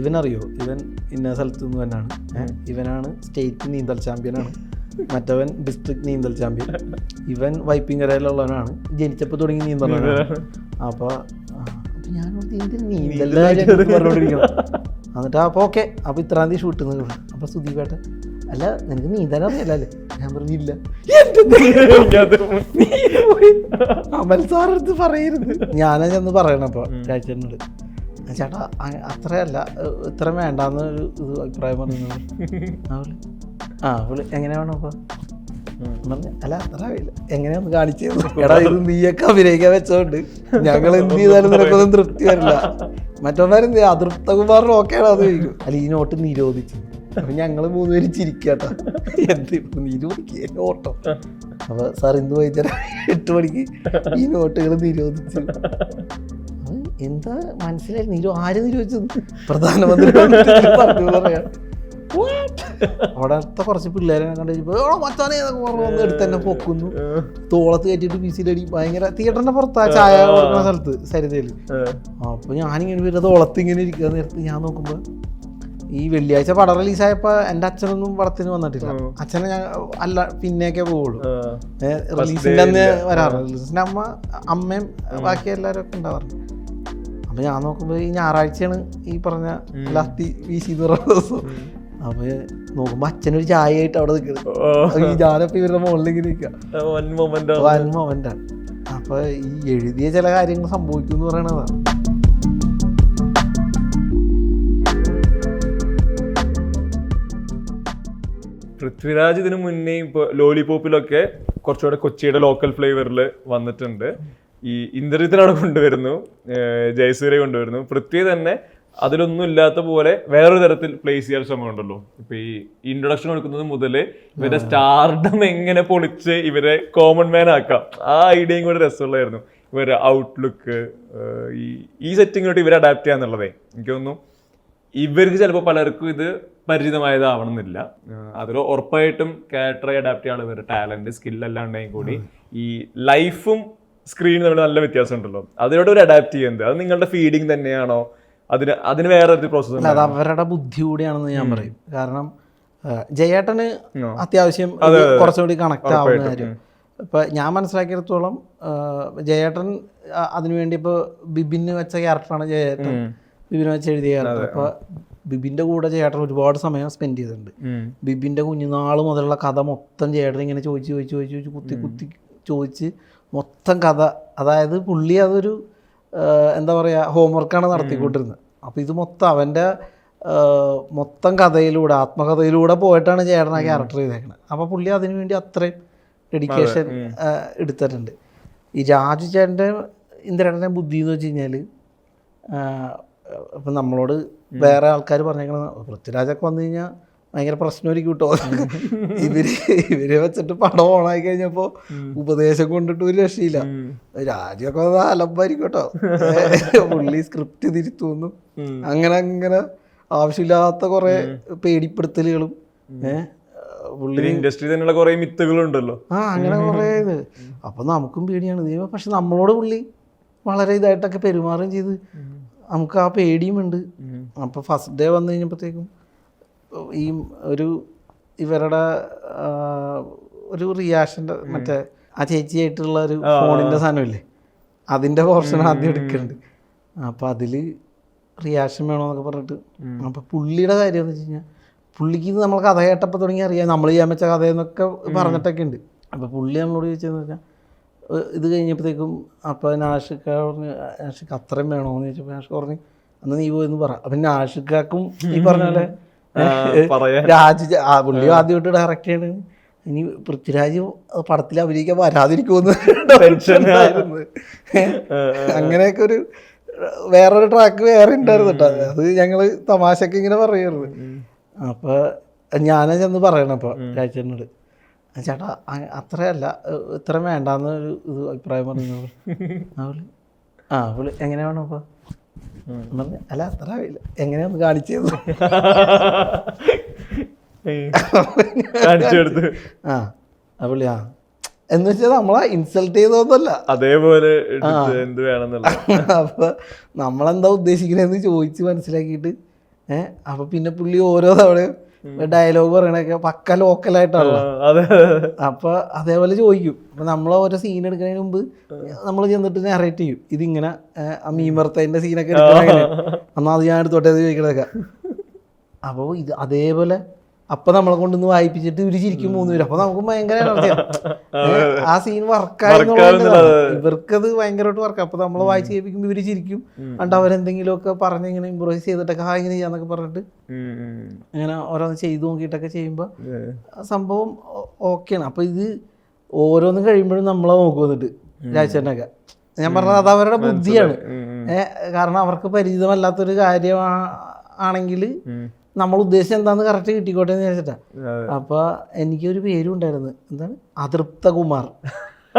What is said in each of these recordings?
ഇവനറിയോ? ഇവൻ ഇന്ന സ്ഥലത്ത് നിന്ന് തന്നെയാണ് ഇവനാണ് സ്റ്റേറ്റ് നീന്തൽ ചാമ്പ്യനാണ് മറ്റവൻ ഡിസ്ട്രിക്ട് നീന്തൽ ചാമ്പ്യൻ ഇവൻ വൈപ്പിങ്കരയിലുള്ളവനാണ് ജനിച്ചപ്പോൾ തുടങ്ങി നീന്തലാണ് അപ്പോൾ ഞാൻ എന്നിട്ട് അപ്പോൾ ഓക്കെ. അപ്പോൾ ഇത്രാം തീയതി ഷൂട്ട് നിന്ന് അപ്പോൾ സുദീപേട്ട അല്ല നിനക്ക് നീന്താൻ അറിയില്ലല്ലേ ഞാൻ പറഞ്ഞില്ല. അമൽ സാറെടുത്ത് പറയരുത്. ഞാനാ ചെന്ന് പറയണം അപ്പോൾ രാജേട്ടനോട്. ചേട്ടാ അത്രയല്ല ഇത്ര വേണ്ടാന്ന് ഒരു ഇത് അഭിപ്രായം പറഞ്ഞു അവൾ ആ അവൾ എങ്ങനെ വേണം പറഞ്ഞു അല്ല അത്ര എങ്ങനെയാന്ന് കാണിച്ചത് എടാ ഇത് നീയൊക്കെ അഭിനയിക്കാൻ വെച്ചോണ്ട് ഞങ്ങൾ എന്ത് ചെയ്താലും നിനക്കൊന്നും തൃപ്തി വരില്ല മറ്റവന്മാരെന്ത് അതൃപ്തകുമാറിന് ഓക്കെയാണ് അത് ചോദിക്കും. അല്ല ഈ നോട്ട് നിരോധിച്ചു. അപ്പൊ ഞങ്ങൾ മൂന്നുപേര് ചിരിക്കാട്ടോ എന്ത് നിരോധിക്കുക നോട്ടോ അപ്പൊ സാർ ഇന്ന് വൈകുന്നേരം എട്ട് മണിക്ക് ഈ നോട്ടുകൾ നിരോധിച്ചു. എന്താ മനസ്സിലായി നിരോ ആര് നിരോധിച്ചത് പ്രധാനമന്ത്രി പറഞ്ഞു പറയാ. What? അവിടെ അടുത്ത കുറച്ച് പിള്ളേരെ കണ്ടിട്ട് മച്ചാനെ എന്നൊക്കെ പറഞ്ഞു വന്ന് എടുത്ത് തന്നെ പൊക്കുന്നു. തോളത്ത് കയറ്റിട്ട് പീസിലടി ഭയങ്കര തിയേറ്ററിന്റെ പുറത്താ ചായ കൊടുക്കുന്ന സ്ഥലത്ത് സരിതയിൽ അപ്പൊ ഞാനിങ്ങനെ വരുന്ന തോളത്ത് ഇങ്ങനെ ഇരിക്കാൻ നേരത്ത് ഞാൻ നോക്കുമ്പോ ഈ വെള്ളിയാഴ്ച പടം റിലീസായപ്പോ എന്റെ അച്ഛനൊന്നും പടത്തിന് വന്നിട്ടില്ല. അച്ഛനെ ഞാൻ അല്ല പിന്നെയൊക്കെ പോവുള്ളൂ. റിലീസിന്റെ അന്ന് വരാറ്. റിലീസിന്റെ അമ്മ അമ്മയും ബാക്കി എല്ലാവരും ഒക്കെ ഉണ്ടാവാറുണ്ട്. അപ്പൊ ഞാൻ നോക്കുമ്പോൾ ഈ ഞായറാഴ്ചയാണ് ഈ പറഞ്ഞ ലത്തി വീശി എന്ന് പറഞ്ഞ ദിവസം. അപ്പൊ നോക്കുമ്പോ അച്ഛനൊരു ചായ ആയിട്ട് അവിടെ നിൽക്കുന്നത് ഈ ഞാനപ്പോ ഇവരുടെ ഇങ്ങനെ നിൽക്കുക വൻ മൊമെന്റാണ് അപ്പൊ ഈ എഴുതിയ ചില കാര്യങ്ങൾ സംഭവിക്കും എന്ന് പറയണതാണ് പൃഥ്വിരാജ് ഇതിനു മുന്നേ ഇപ്പൊ ലോലിപോപ്പിലൊക്കെ കുറച്ചുകൂടെ കൊച്ചിയുടെ ലോക്കൽ ഫ്ലേവറിൽ വന്നിട്ടുണ്ട്. ഈ ഇന്ദ്രജിത്തിനാണ് കൊണ്ടുവരുന്നു ജയസൂര്യ കൊണ്ടുവരുന്നു. പൃഥ്വി തന്നെ അതിലൊന്നും ഇല്ലാത്ത പോലെ വേറൊരു തരത്തിൽ പ്ലേസ് ചെയ്യാൻ ശ്രമമുണ്ടല്ലോ. ഇപ്പൊ ഈ ഇൻട്രൊഡക്ഷൻ കൊടുക്കുന്നത് മുതൽ ഇവരെ സ്റ്റാർഡം എങ്ങനെ പൊളിച്ച് ഇവരെ കോമൺ മാൻ ആക്കാം. ആ ഐഡിയയും കൂടെ രസമുള്ളതായിരുന്നു. ഇവരുടെ ഔട്ട്ലുക്ക് ഈ ഈ സെറ്റിങ്ങിലോട്ട് ഇവരെ അഡാപ്റ്റ് ചെയ്യാന്നുള്ളതേ എനിക്ക് തോന്നുന്നു ഇവർക്ക് ചിലപ്പോൾ പലർക്കും ഇത് പരിചിതമായതാവണമെന്നില്ല. അതിൽ ഉറപ്പായിട്ടും ക്യാരക്ടറെ അഡാപ്റ്റ് ചെയ്യാനുള്ള ഇവരുടെ ടാലന്റ് സ്കിൽ എല്ലാം ഉണ്ടെങ്കിൽ കൂടി ഈ ലൈഫും സ്ക്രീനും തമ്മിൽ നല്ല വ്യത്യാസം ഉണ്ടല്ലോ അതിനോട് ഒരു അഡാപ്റ്റ് ചെയ്യുന്നത് അത് നിങ്ങളുടെ ഫീഡിങ് തന്നെയാണോ? അതിന് അതിന് വേറെ ഒരു പ്രോസസ് അത് അവരുടെ ബുദ്ധി കൂടിയാണെന്ന് ഞാൻ പറയും. കാരണം ജയേട്ടന് അത്യാവശ്യം കുറച്ചുകൂടി കണക്ട് ആവുന്ന കാര്യം. ഇപ്പൊ ഞാൻ മനസ്സിലാക്കിയിടത്തോളം ജയേട്ടൻ അതിനുവേണ്ടി ഇപ്പൊ ബിബിന് വെച്ച ക്യാരക്ടറാണ് ജയേട്ടൻ. ബിബിന് വെച്ച് എഴുതിയ ക്യാരക്ടർ അപ്പൊ ബിബിന്റെ കൂടെ ജയേട്ടൻ ഒരുപാട് സമയം സ്പെൻഡ് ചെയ്തിട്ടുണ്ട്. ബിബിന്റെ കുഞ്ഞുനാൾ മുതലുള്ള കഥ മൊത്തം ചേട്ടൻ ഇങ്ങനെ ചോദിച്ച് ചോദിച്ച് ചോദിച്ച് ചോദിച്ച് കുത്തി കുത്തി ചോദിച്ച് മൊത്തം കഥ. അതായത് പുള്ളി അതൊരു എന്താ പറയുക ഹോംവർക്കാണ് നടത്തിക്കൊണ്ടിരുന്നത്. അപ്പോൾ ഇത് മൊത്തം അവന്റെ മൊത്തം കഥയിലൂടെ ആത്മകഥയിലൂടെ പോയിട്ടാണ് ചേട്ടൻ ആ ക്യാരക്ടർ ചെയ്തേക്കുന്നത് അപ്പോൾ പുള്ളി അതിനു വേണ്ടി അത്രയും ഡെഡിക്കേഷൻ എടുത്തിട്ടുണ്ട്. ഈ രാജു ചേട്ടന്റെ ഇന്ദ്രേട്ടന്റെ ബുദ്ധി എന്ന് വെച്ച് കഴിഞ്ഞാൽ ഇപ്പം നമ്മളോട് വേറെ ആൾക്കാർ പറഞ്ഞേക്കണ പൃഥ്വിരാജൊക്കെ വന്നു കഴിഞ്ഞാൽ ഭയങ്കര പ്രശ്നമായിരിക്കും കേട്ടോ. ഇവർ ഇവരെ വെച്ചിട്ട് പടം ഓണായി കഴിഞ്ഞപ്പോ ഉപദേശം കൊണ്ടിട്ട് ഒരു രക്ഷയില്ല. രാജ്യമൊക്കെ അലമ്പായിരിക്കും കേട്ടോ. പുള്ളി സ്ക്രിപ്റ്റ് തിരുത്തുന്നു. അങ്ങനെ അങ്ങനെ ആവശ്യമില്ലാത്ത കുറെ പേടിപ്പെടുത്തലുകളും ഏഹ് ഇൻഡസ്ട്രി തന്നെയുള്ള കുറെ മിത്തുകളുണ്ടല്ലോ ആ അങ്ങനെ കുറേ ഇത്. അപ്പൊ നമുക്കും പേടിയാണ്. ദൈവം പക്ഷെ നമ്മളോട് പുള്ളി വളരെ ഇതായിട്ടൊക്കെ പെരുമാറുകയും ചെയ്ത്. നമുക്ക് ആ പേടിയും ഉണ്ട്. അപ്പൊ ഫസ്റ്റ് ഡേ വന്നു കഴിഞ്ഞപ്പോഴത്തേക്കും ഈ ഒരു ഇവരുടെ ഒരു റിയാക്ഷന്റെ മറ്റേ ആ ചേച്ചിയായിട്ടുള്ള ഒരു ഫോണിന്റെ സാധനമില്ലേ? അതിന്റെ പോർഷൻ ആദ്യം എടുക്കുന്നുണ്ട് അപ്പം അതിൽ റിയാക്ഷൻ വേണമെന്നൊക്കെ പറഞ്ഞിട്ട് അപ്പം പുള്ളിയുടെ കാര്യം എന്ന് വെച്ച് കഴിഞ്ഞാൽ പുള്ളിക്ക് ഇത് നമ്മൾ കഥ കേട്ടപ്പോൾ തുടങ്ങി അറിയാം. നമ്മൾ ചെയ്യാൻ വെച്ച കഥയെന്നൊക്കെ പറഞ്ഞിട്ടൊക്കെ ഉണ്ട്. അപ്പോൾ പുള്ളി നമ്മളോട് ചോദിച്ചതെന്ന് വെച്ചാൽ ഇത് കഴിഞ്ഞപ്പോഴത്തേക്കും അപ്പോൾ നാഷിക്ക പറഞ്ഞ് നാഷിക്ക് അത്രയും വേണമെന്ന് ചോദിച്ചപ്പോൾ നാഷിക്ക് പറഞ്ഞു അന്ന് നീ പോയെന്ന് പറ. അപ്പം നാഷിക്കാക്കും ഈ പറഞ്ഞ പോലെ രാജു പുള്ളി ആദ്യമായിട്ട് ഡയറക്റ്റ് ചെയ്യണ ഇനി പൃഥ്വിരാജ് പടത്തിൽ അഭിനയിക്കാൻ വരാതിരിക്കുമെന്ന് അങ്ങനെയൊക്കെ ഒരു വേറൊരു ട്രാക്ക് വേറെ ഉണ്ടായിരുന്നു കേട്ടോ അത് ഞങ്ങൾ തമാശക്ക് ഇങ്ങനെ പറയുന്നത് അപ്പൊ ഞാനാ ചെന്ന് പറയണം അപ്പൊ രാജേട്ടനോട്. ചേട്ടാ അത്രയല്ല ഇത്ര വേണ്ടാന്നൊരു ഇത് അഭിപ്രായം പറഞ്ഞു അവൾ ആ അവൾ എങ്ങനെയാണോ വേണം അപ്പൊ പറഞ്ഞു അല്ല അത്ര ആവില്ല എങ്ങനെയാന്ന് കാണിച്ചത് കാണിച്ചു കൊടുത്ത്. ആ അവളി ആ. എന്ന് വെച്ചാൽ നമ്മളെ ഇൻസൾട്ട് ചെയ്തതൊന്നുമല്ല അതേപോലെ എന്ത് വേണമെന്നുള്ള അപ്പൊ നമ്മളെന്താ ഉദ്ദേശിക്കണേന്ന് ചോദിച്ച് മനസ്സിലാക്കിയിട്ട് ഏഹ് അപ്പൊ പിന്നെ പുള്ളി ഓരോ തവണയും ഡയലോഗ് പറയണൊക്കെ പക്ക ലോക്കലായിട്ടാണല്ലോ അപ്പൊ അതേപോലെ ചോദിക്കും. അപ്പൊ നമ്മൾ ഓരോ സീൻ എടുക്കുന്നതിന് മുമ്പ് നമ്മൾ ചെന്നിട്ട് നെറേറ്റ് ചെയ്യും. ഇതിങ്ങനെ മീമർത്തതിന്റെ സീനൊക്കെ എടുക്കണ എന്നാ അത് ഞാൻ എടുത്തോട്ടെ ചോദിക്കണതൊക്കെ. അപ്പോൾ ഇത് അതേപോലെ അപ്പൊ നമ്മളെ കൊണ്ടൊന്ന് വായിപ്പിച്ചിട്ട് ഇവർ ചിരിക്കും മൂന്ന് പേര് അപ്പൊ നമുക്ക് ഭയങ്കര ആ സീൻ വർക്കായെന്നുള്ളത് ഇവർക്കത് ഭയങ്കരമായിട്ട് വർക്ക് അപ്പൊ നമ്മൾ വായിച്ച് കേൾപ്പിക്കുമ്പോൾ ഇവർ ചിരിക്കും. അണ്ട് അവരെന്തെങ്കിലുമൊക്കെ പറഞ്ഞ് ഇങ്ങനെ ഇമ്പ്രൂവൈസ് ചെയ്തിട്ടൊക്കെ ഹാ ഇങ്ങനെ ചെയ്യാന്നൊക്കെ പറഞ്ഞിട്ട്. ഇങ്ങനെ ഓരോന്ന് ചെയ്തു നോക്കിയിട്ടൊക്കെ ചെയ്യുമ്പോൾ. സംഭവം ഓക്കെയാണ് അപ്പൊ ഇത് ഓരോന്ന് കഴിയുമ്പോഴും നമ്മളെ നോക്കും വന്നിട്ട് രാജേട്ടനൊക്കെ. ഞാൻ പറഞ്ഞത് അത് അവരുടെ ബുദ്ധിയാണ്. കാരണം അവർക്ക് പരിചിതമല്ലാത്തൊരു കാര്യം ആണെങ്കിൽ ഉം. നമ്മൾ ഉദ്ദേശിച്ചത് എന്താന്ന് കറക്റ്റ് കിട്ടിക്കോട്ടെ എന്ന് വിചാരിച്ചിട്ടാ. അപ്പൊ എനിക്കൊരു പേരും ഉണ്ടായിരുന്നു എന്താണ്? അതൃപ്ത കുമാർ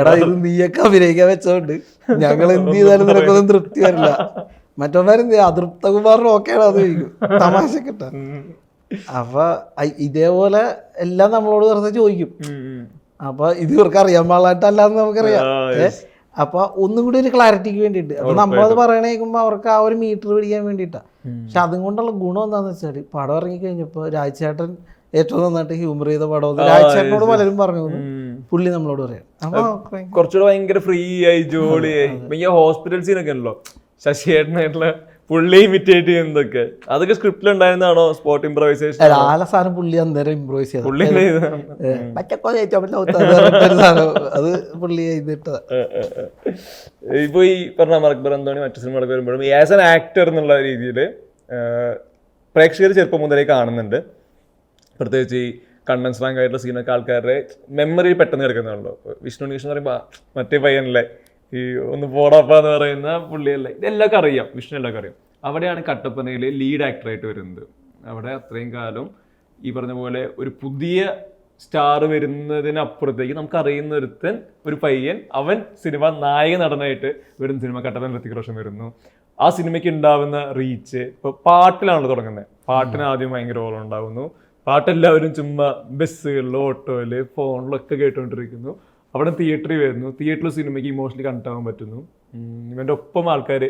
എടാ ഇത് നീയൊക്കെ അഭിനയിക്കാൻ വെച്ചോണ്ട് ഞങ്ങൾ എന്ത് ചെയ്താലും നിനക്കൊന്നും തൃപ്തി വരില്ല. മറ്റൊന്നാരെന്ത് അതൃപ്ത കുമാറിന് ഓക്കെയാണ് അത് ചോദിക്കും. തമാശ കിട്ടാ ഉം. അപ്പൊ ഇതേപോലെ എല്ലാം നമ്മളോട് വെറുതെ ചോദിക്കും. അപ്പൊ ഇത് ഇവർക്ക് അറിയാൻ പാടില്ലായിട്ടല്ലാന്ന് നമുക്കറിയാം. ആ, ഒന്നുകൂടി അപ്പൊ ഒന്നും കൂടി ഒരു ക്ലാരിറ്റിക്ക് വേണ്ടിയിട്ട്. അപ്പൊ നമ്മളത് പറയണ അവർക്ക് ആ ഒരു മീറ്റർ പിടിക്കാൻ വേണ്ടിയിട്ടാണ് പക്ഷെ അതും കൊണ്ടുള്ള ഗുണം എന്താന്ന് വെച്ചാൽ പടം ഇറങ്ങി കഴിഞ്ഞപ്പോ രാജ്ചേട്ടൻ ഏറ്റവും നന്നായിട്ട് ഹ്യൂമർ ചെയ്ത പടം രാജ്ചേട്ടനോട് പലരും പറഞ്ഞു. പുള്ളി നമ്മളോട് പറയാം. കുറച്ചുകൂടെ ഭയങ്കര ഫ്രീ ആയി ജോളിയായി. ഈ ഹോസ്പിറ്റൽ സീനൊക്കെ ഉണ്ടല്ലോ. ശശിയേട്ടനായിട്ടുള്ള പുള്ളി ഇമിറ്റേറ്റ് ചെയ്യുന്നതൊക്കെ അതൊക്കെ സ്ക്രിപ്റ്റിൽ ഉണ്ടായിരുന്നാണോ സ്പോട്ട് ഇംപ്രൈസേഷൻ അല്ല, ആ സാധനം പുള്ളി അന്നേരം ഇംപ്രൈസ് ചെയ്തു പുള്ളി. മറ്റൊക്കെ അത് പുള്ളി ചെയ്തിട്ട് ഇപ്പോൾ ഈ പറഞ്ഞ മറക്ബർ അന്തോണി മറ്റു സിനിമകളൊക്കെ വരുമ്പോഴും ആസ് എൻ ആക്ടർ എന്നുള്ള രീതിയിൽ പ്രേക്ഷകർ ചെറുപ്പം മുതലേ കാണുന്നുണ്ട്. പ്രത്യേകിച്ച് ഈ കണ്ണൻ സ്ലാങ് ആയിട്ടുള്ള സീനൊക്കെ ആൾക്കാരുടെ മെമ്മറിയിൽ പെട്ടെന്ന് കിടക്കുന്നുണ്ടല്ലോ വിഷ്ണു കൃഷ്ണൻ പറയുമ്പോൾ മറ്റേ പയ്യനല്ലേ? ഈ ഒന്ന് പോടാപ്പ എന്ന് പറയുന്ന പുള്ളിയല്ലേ. ഇതെല്ലാം അറിയാം. വിഷ്ണു എല്ലാവർക്കും അറിയാം. അവിടെയാണ് കട്ടപ്പനയിൽ ലീഡ് ആക്ടറായിട്ട് വരുന്നത്. അവിടെ അത്രയും കാലം ഈ പറഞ്ഞ പോലെ ഒരു പുതിയ സ്റ്റാർ വരുന്നതിനപ്പുറത്തേക്ക് നമുക്ക് അറിയുന്ന ഒരുത്തൻ ഒരു പയ്യൻ അവൻ സിനിമ നായക നടനായിട്ട് വരുന്ന സിനിമ കട്ടപ്പന ഋത്തിക് റോഷൻ വരുന്നു. ആ സിനിമയ്ക്ക് ഉണ്ടാവുന്ന റീച്ച് ഇപ്പൊ പാട്ടിലാണല്ലോ തുടങ്ങുന്നത് പാട്ടിന് ആദ്യം ഭയങ്കര ഓളം ഉണ്ടാവുന്നു. പാട്ടെല്ലാവരും ചുമ്മാ ബസ്സുകളിൽ ഓട്ടോയിൽ ഫോണിലൊക്കെ കേട്ടുകൊണ്ടിരിക്കുന്നു അവിടെ തിയേറ്ററിൽ വരുന്നു. തിയേറ്ററിൽ സിനിമയ്ക്ക് ഇമോഷണലി കണക്ട് ആവാൻ പറ്റുന്നു. ഇവന്റെ ഒപ്പം ആൾക്കാർ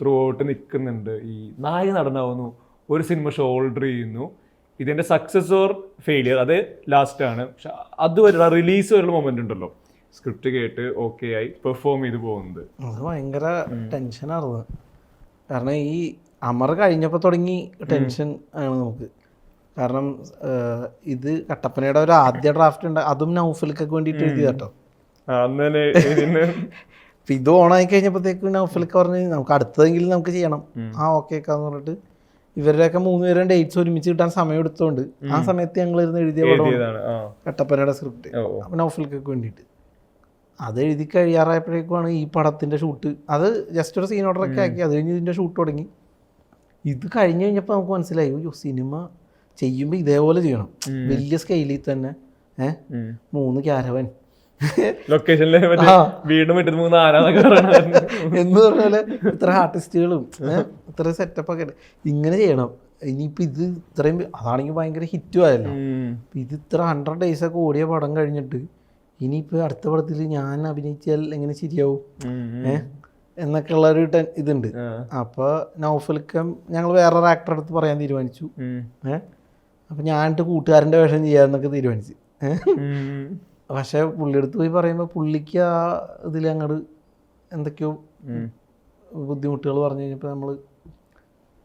ത്രൂ ഔട്ട് നിൽക്കുന്നുണ്ട്. ഈ നായക നടനാവുന്നു. ഒരു സിനിമ ഷോൾഡർ ചെയ്യുന്നു. ഇതിന്റെ സക്സസ് ഓർ ഫെയിലിയർ അത് ലാസ്റ്റാണ് പക്ഷെ അതുവരെ റിലീസ് വരെയുള്ള മൊമെന്റ് ഉണ്ടല്ലോ. സ്ക്രിപ്റ്റ് കേട്ട് ഓക്കെ ആയി പെർഫോം ചെയ്ത് പോകുന്നത്. അത് ഭയങ്കര ടെൻഷനാണ് കാരണം ഈ അമർ കഴിഞ്ഞപ്പോൾ തുടങ്ങി ടെൻഷൻ ആണ് നമുക്ക്. കാരണം ഇത് കട്ടപ്പനയുടെ ഒരു ആദ്യ ഡ്രാഫ്റ്റ് ഉണ്ട്. അതും നൗഫലിക്കൊക്കെ വേണ്ടിയിട്ട് എഴുതി കേട്ടോ അന്ന് തന്നെ ഇതിന് അപ്പം ഇത് ഓണായി കഴിഞ്ഞപ്പോഴത്തേക്ക് നൗഫലൊക്കെ പറഞ്ഞ് നമുക്ക് അടുത്തതെങ്കിലും നമുക്ക് ചെയ്യണം. ആ ഓക്കെ എന്ന് പറഞ്ഞിട്ട് ഇവരുടെയൊക്കെ മൂന്നുപേരും ഡേറ്റ്സ് ഒരുമിച്ച് കിട്ടാൻ സമയം എടുത്തോണ്ട് ആ സമയത്ത് ഞങ്ങൾ ഇരുന്ന് എഴുതിയ പടം എഴുതിയതാണ് ആ. കട്ടപ്പനയുടെ സ്ക്രിപ്റ്റ്. അപ്പം നൗഫലിക്കൊക്കെ വേണ്ടിയിട്ട്. അത് എഴുതി കഴിയാറായപ്പോഴേക്കുമാണ് ഈ പടത്തിന്റെ ഷൂട്ട് അത് ജസ്റ്റ് ഒരു സീൻ ഓർഡറൊക്കെ ആക്കി. അത് കഴിഞ്ഞ് ഇതിന്റെ ഷൂട്ട് തുടങ്ങി. ഇത് കഴിഞ്ഞു കഴിഞ്ഞപ്പോൾ നമുക്ക് മനസ്സിലായി. അയ്യോ സിനിമ ചെയ്യുമ്പോൾ ഇതേപോലെ ചെയ്യണം. വലിയ സ്കെയിലിൽ തന്നെ ഏഹ് മൂന്ന് ക്യാരവൻ ലൊക്കേഷനിലെ മറ്റേ. വീട് മുറ്റത്ത് മൂന്ന് പറയണത് എന്ന് പറഞ്ഞാൽ ഇത്ര ആർട്ടിസ്റ്റുകളും ഇത്ര സെറ്റപ്പ് ഒക്കെ. ഇങ്ങനെ ചെയ്യണം ഇനിയിപ്പോൾ ഇത് ഇത്രയും അതാണെങ്കിൽ ഭയങ്കര ഹിറ്റും ആയല്ലോ ഇത് ഇത്ര ഹൺഡ്രഡ് ഡേയ്സ് ഒക്കെ ഓടിയ പടം കഴിഞ്ഞിട്ട് ഇനിയിപ്പോൾ അടുത്ത പടത്തിൽ ഞാൻ അഭിനയിച്ചാൽ എങ്ങനെ ശരിയാവും. ഏഹ് എന്നൊക്കെ ഉള്ള ഒരു ടെൻ ഇതുണ്ട് അപ്പൊ അപ്പോൾ നൗഫൽക്കം ഞങ്ങൾ വേറൊരു ആക്ടറെ അടുത്ത് പറയാൻ തീരുമാനിച്ചു. ഏഹ് അപ്പം ഞാനിട്ട് കൂട്ടുകാരന്റെ വേഷം ചെയ്യാമെന്നൊക്കെ തീരുമാനിച്ചു. പക്ഷേ പുള്ളിയെടുത്ത് പോയി പറയുമ്പോൾ പുള്ളിക്ക് ആ ഇതിൽ അങ്ങോട്ട് എന്തൊക്കെയോ ബുദ്ധിമുട്ടുകൾ പറഞ്ഞു കഴിഞ്ഞപ്പോൾ നമ്മൾ